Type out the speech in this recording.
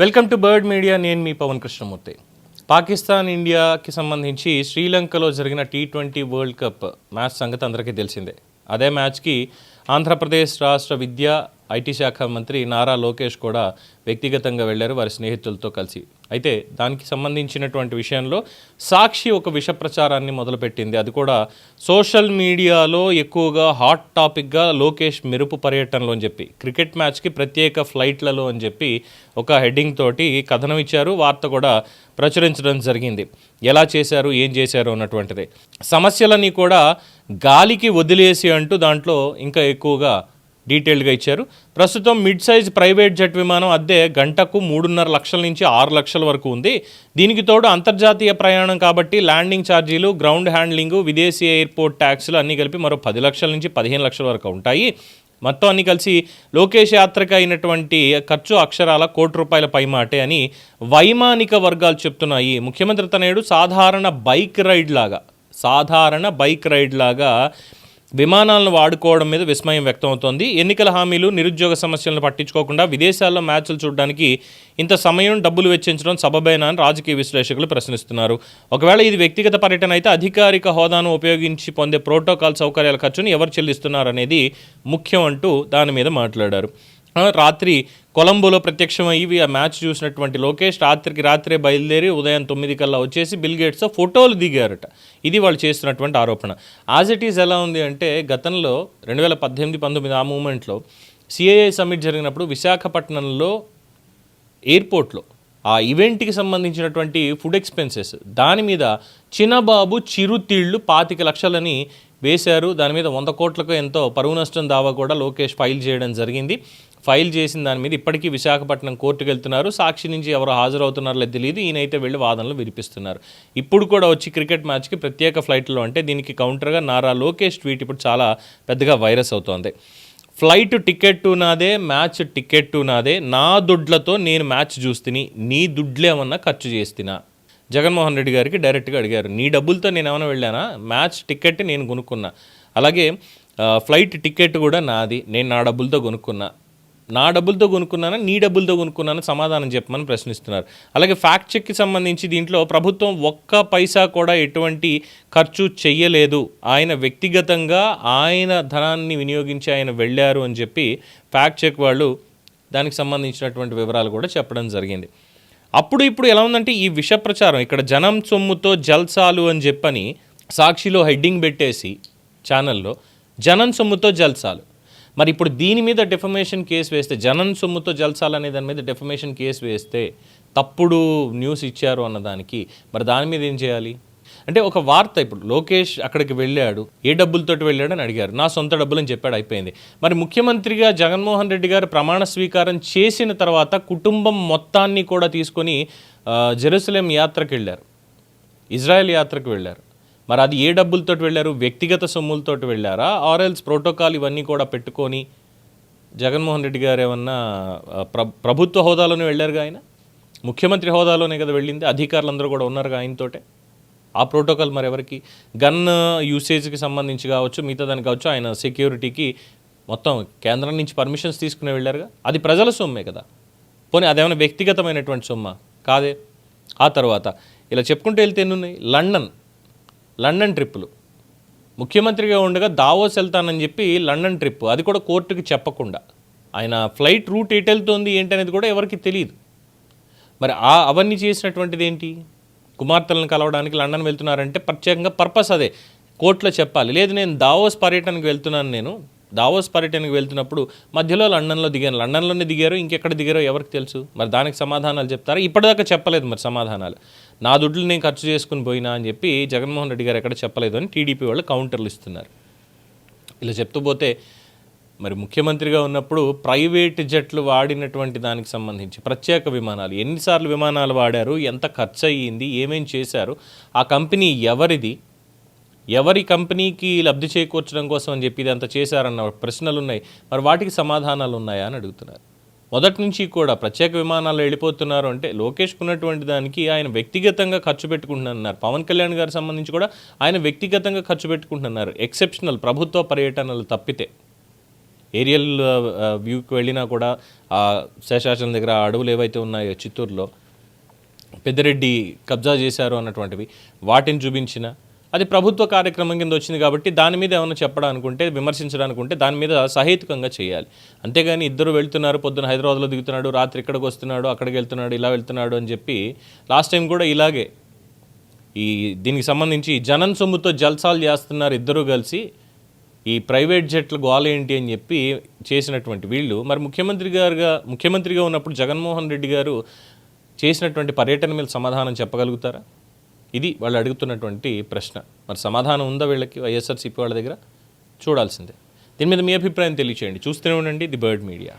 Welcome to bird media. నేను మీ పవన్ కృష్ణమూర్తి. పాకిస్తాన్ ఇండియాకి సంబంధించి శ్రీలంకలో జరిగిన T twenty world cup match సంగతి అందరికీ తెలిసిందే. అదే మ్యాచ్కి ఆంధ్రప్రదేశ్ రాష్ట్ర విద్యా ఐటీ శాఖ మంత్రి నారా లోకేష్ కూడా వ్యక్తిగతంగా వెళ్ళారు. వారి స్నేహితులతో కలిసి అయితే దానికి సంబంధించినటువంటి విషయంలో సాక్షి ఒక విష ప్రచారాన్ని మొదలుపెట్టింది. అది కూడా సోషల్ మీడియాలో ఎక్కువగా హాట్ టాపిక్గా లోకేష్ మెరుపు పర్యటనలో అని చెప్పి క్రికెట్ మ్యాచ్కి ప్రత్యేక ఫ్లైట్లలో అని చెప్పి ఒక హెడ్డింగ్ తోటి కథనం ఇచ్చారు. వార్త కూడా ప్రచురించడం జరిగింది. ఎలా చేశారు ఏం చేశారు అన్నటువంటిది. సమస్యలని కూడా గాలికి వదిలేసి అంటూ దాంట్లో ఇంకా ఎక్కువగా డీటెయిల్డ్గా ఇచ్చారు. ప్రస్తుతం మిడ్ సైజ్ ప్రైవేట్ జెట్ విమానం అద్దె గంటకు మూడున్నర లక్షల నుంచి ఆరు లక్షల వరకు ఉంది. దీనికి తోడు అంతర్జాతీయ ప్రయాణం కాబట్టి ల్యాండింగ్ ఛార్జీలు గ్రౌండ్ హ్యాండ్లింగ్ విదేశీ ఎయిర్పోర్ట్ ట్యాక్స్లు అన్నీ కలిపి మరో పది లక్షల నుంచి పదిహేను లక్షల వరకు ఉంటాయి. మొత్తం అన్ని కలిసి లోకేష్ యాత్రకు అయినటువంటి ఖర్చు అక్షరాల కోటి రూపాయల పైమాటే అని వైమానిక వర్గాలు చెప్తున్నాయి. ముఖ్యమంత్రి తనయుడు సాధారణ బైక్ రైడ్ లాగా సాధారణ బైక్ రైడ్ లాగా విమానాలను వాడుకోవడం మీద విస్మయం వ్యక్తమవుతోంది. ఎన్నికల హామీలు నిరుద్యోగ సమస్యలను పట్టించుకోకుండా విదేశాల్లో మ్యాచ్లు చూడడానికి ఇంత సమయం డబ్బులు వెచ్చించడం సబబేనా అని రాజకీయ విశ్లేషకులు ప్రశ్నిస్తున్నారు. ఒకవేళ ఇది వ్యక్తిగత పర్యటన అయితే అధికారిక హోదాను ఉపయోగించి పొందే ప్రోటోకాల్ సౌకర్యాల ఖర్చును ఎవరు చెల్లిస్తున్నారు అనేది ముఖ్యం అంటూ దాని మీద మాట్లాడారు. రాత్రి కొలంబోలో ప్రత్యక్షమయ్యి ఆ మ్యాచ్ చూసినటువంటి లోకేష్ రాత్రికి రాత్రే బయలుదేరి ఉదయం తొమ్మిది కల్లా వచ్చేసి బిల్ గేట్స్ ఫోటోలు దిగారట. ఇది వాళ్ళు చేస్తున్నటువంటి ఆరోపణ. యాజ్ ఇట్ ఈజ్ ఎలా ఉంది అంటే గతంలో రెండు వేల పద్దెనిమిది పంతొమ్మిది ఆ మూమెంట్లో సిఐఐ సమ్మిట్ జరిగినప్పుడు విశాఖపట్నంలో ఎయిర్పోర్ట్లో ఆ ఈవెంట్కి సంబంధించినటువంటి ఫుడ్ ఎక్స్పెన్సెస్ దాని మీద చిన్నబాబు చిరుతిళ్ళు పాతిక లక్షలని వేశారు. దాని మీద వంద కోట్లకు ఎంతో పరువు నష్టం దావా కూడా లోకేష్ ఫైల్ చేయడం జరిగింది. ఫైల్ చేసిన దాని మీద ఇప్పటికీ విశాఖపట్నం కోర్టుకు వెళ్తున్నారు. సాక్షి నుంచి ఎవరు హాజరవుతున్నారో తెలియదు ఈయనైతే వెళ్ళి వాదనలు వినిపిస్తున్నారు. ఇప్పుడు కూడా వచ్చి క్రికెట్ మ్యాచ్కి ప్రత్యేక ఫ్లైట్లో అంటే దీనికి కౌంటర్గా నారా లోకేష్ ట్వీట్ ఇప్పుడు చాలా పెద్దగా వైరస్ అవుతోంది. ఫ్లైట్ టికెట్ నాదే మ్యాచ్ టికెట్ నాదే. నా దుడ్లతో నేను మ్యాచ్ చూస్తుని నీ దుడ్లేమన్నా ఖర్చు చేస్తున్నా జగన్మోహన్ రెడ్డి గారికి డైరెక్ట్గా అడిగారు. నీ డబ్బులతో నేను ఏమైనా వెళ్ళానా? మ్యాచ్ టికెట్ నేను కొనుక్కున్నా. అలాగే ఫ్లైట్ టికెట్ కూడా నాది. నేను నా డబ్బులతో కొనుక్కున్నా. నా డబ్బులతో కొనుక్కున్నానా నీ డబ్బులతో కొనుక్కున్నానా సమాధానం చెప్పమని ప్రశ్నిస్తున్నారు. అలాగే ఫ్యాక్ట్ చెక్కి సంబంధించి దీంట్లో ప్రభుత్వం ఒక్క పైసా కూడా ఎటువంటి ఖర్చు చెయ్యలేదు. ఆయన వ్యక్తిగతంగా ఆయన ధనాన్ని వినియోగించి ఆయన వెళ్ళారు అని చెప్పి ఫ్యాక్ట్ చెక్ వాళ్ళు దానికి సంబంధించినటువంటి వివరాలు కూడా చెప్పడం జరిగింది. అప్పుడు ఇప్పుడు ఎలా ఉందంటే ఈ విష ప్రచారం ఇక్కడ జనం సొమ్ముతో జల్సాలు అని చెప్పని సాక్షిలో హెడ్డింగ్ పెట్టేసి ఛానల్లో జనం సొమ్ముతో జల్సాలు. మరి ఇప్పుడు దీని మీద డెఫమేషన్ కేసు వేస్తే జనం సొమ్ముతో జల్సాలనే దాని మీద డెఫమేషన్ కేసు వేస్తే తప్పుడు న్యూస్ ఇచ్చారు అన్నదానికి మరి దాని మీద ఏం చేయాలి? అంటే ఒక వార్త ఇప్పుడు లోకేష్ అక్కడికి వెళ్ళాడు ఏ డబ్బులతోటి వెళ్ళాడు అని అడిగారు నా సొంత డబ్బులు అని చెప్పాడు అయిపోయింది. మరి ముఖ్యమంత్రిగా జగన్మోహన్ రెడ్డి గారు ప్రమాణ స్వీకారం చేసిన తర్వాత కుటుంబం మొత్తాన్ని కూడా తీసుకొని జెరూసలేం యాత్రకు వెళ్ళారు ఇజ్రాయెల్ యాత్రకు వెళ్ళారు. మరి అది ఏ డబ్బులతో వెళ్ళారు? వ్యక్తిగత సొమ్ములతో వెళ్ళారా? ఆర్ఎల్స్ ప్రోటోకాల్ ఇవన్నీ కూడా పెట్టుకొని జగన్మోహన్ రెడ్డి గారు ఏమన్నా ప్ర ప్రభుత్వ హోదాలోనే వెళ్ళారుగా ఆయన? ముఖ్యమంత్రి హోదాలోనే కదా వెళ్ళింది? అధికారులందరూ కూడా ఉన్నారుగా ఆయనతోటే? ఆ ప్రోటోకాల్ మరి ఎవరికి? గన్ యూసేజ్కి సంబంధించి కావచ్చు మిగతా దానికి కావచ్చు ఆయన సెక్యూరిటీకి మొత్తం కేంద్రం నుంచి పర్మిషన్స్ తీసుకుని వెళ్ళారుగా? అది ప్రజల సొమ్మే కదా. పోనీ అదేమైనా వ్యక్తిగతమైనటువంటి సొమ్మ? కాదే? ఆ తర్వాత. ఇలా చెప్పుకుంటూ వెళ్తే ఎన్ని ఉన్నాయి లండన్. లండన్ ట్రిప్పులు. ముఖ్యమంత్రిగా ఉండగా దావోస్ వెళ్తానని చెప్పి లండన్ ట్రిప్ అది కూడా కోర్టుకి చెప్పకుండా. ఆయన ఫ్లైట్ రూట్ ఎటు వెళ్తుంది ఏంటి అనేది కూడా ఎవరికి తెలియదు మరి ఆ అవన్నీ చేసినటువంటిది ఏంటి? కుమార్తెలను కలవడానికి లండన్ వెళ్తున్నారంటే ప్రత్యేకంగా పర్పస్ అదే. కోర్టులో చెప్పాలి. లేదు నేను దావోస్ పర్యటనకు వెళ్తున్నాను నేను. దావోస్ పర్యటనకు వెళ్తున్నప్పుడు మధ్యలో లండన్లో దిగాను. లండన్లోనే దిగారు ఇంకెక్కడ దిగారో ఎవరికి తెలుసు? మరి దానికి సమాధానాలు చెప్తారా? ఇప్పటిదాకా చెప్పలేదు మరి సమాధానాలు. నా దుడ్లు నేను ఖర్చు చేసుకుని పోయినా అని చెప్పి జగన్మోహన్ రెడ్డి గారు ఎక్కడ చెప్పలేదు అని టీడీపీ వాళ్ళు కౌంటర్లు ఇస్తున్నారు. ఇలా చెప్తూ పోతే మరి ముఖ్యమంత్రిగా ఉన్నప్పుడు ప్రైవేట్ జట్లు వాడినటువంటి దానికి సంబంధించి ప్రత్యేక విమానాలు ఎన్నిసార్లు విమానాలు వాడారు ఎంత ఖర్చు అయ్యింది ఏమేం చేశారు ఆ కంపెనీ ఎవరిది ఎవరి కంపెనీకి లబ్ధి చేకూర్చడం కోసం అని చెప్పి ఇదంతా చేశారన్న ప్రశ్నలు ఉన్నాయి మరి వాటికి సమాధానాలు ఉన్నాయా అని అడుగుతున్నారు. మొదటి నుంచి కూడా ప్రత్యేక విమానాలు వెళ్ళిపోతున్నారు అంటే లోకేష్కు ఉన్నటువంటి దానికి ఆయన వ్యక్తిగతంగా ఖర్చు పెట్టుకుంటున్నారు. పవన్ కళ్యాణ్ గారి సంబంధించి కూడా ఆయన వ్యక్తిగతంగా ఖర్చు పెట్టుకుంటున్నారు. ఎక్సెప్షనల్ ప్రభుత్వ పర్యటనలు తప్పితే. ఏరియల్ వ్యూకి వెళ్ళినా కూడా ఆ శేషాచలం దగ్గర అడవులు ఏవైతే ఉన్నాయో చిత్తూరులో పెద్దిరెడ్డి కబ్జా చేశారు అన్నటువంటివి. వాటిని చూపించిన అది ప్రభుత్వ కార్యక్రమం కింద వచ్చింది కాబట్టి దాని మీద ఏమైనా చెప్పడానుకుంటే విమర్శించడానుకుంటే దాని మీద సహేతుకంగా చేయాలి. అంతేగాని ఇద్దరు వెళ్తున్నారు పొద్దున హైదరాబాద్లో దిగుతున్నాడు రాత్రి ఇక్కడికి వస్తున్నాడు అక్కడికి వెళ్తున్నాడు ఇలా వెళ్తున్నాడు అని చెప్పి లాస్ట్ టైం కూడా ఇలాగే ఈ దీనికి సంబంధించి జనం సొమ్ముతో జల్సాలు చేస్తున్నారు ఇద్దరు కలిసి. ఈ ప్రైవేట్ జెట్ల గోల ఏంటి అని చెప్పి చేసినటువంటి వీళ్ళు. మరి ముఖ్యమంత్రి గారుగా ముఖ్యమంత్రిగా ఉన్నప్పుడు జగన్మోహన్ రెడ్డి గారు చేసినటువంటి పర్యటన మీద సమాధానం చెప్పగలుగుతారా? ఇది వాళ్ళు అడుగుతున్నటువంటి ప్రశ్న. మరి సమాధానం ఉందా వీళ్ళకి వైఎస్ఆర్సీపీ వాళ్ళ దగ్గర? చూడాల్సిందే. దీని మీద మీ అభిప్రాయం తెలియచేయండి. చూస్తూనే ఉండండి ది బర్డ్ మీడియా.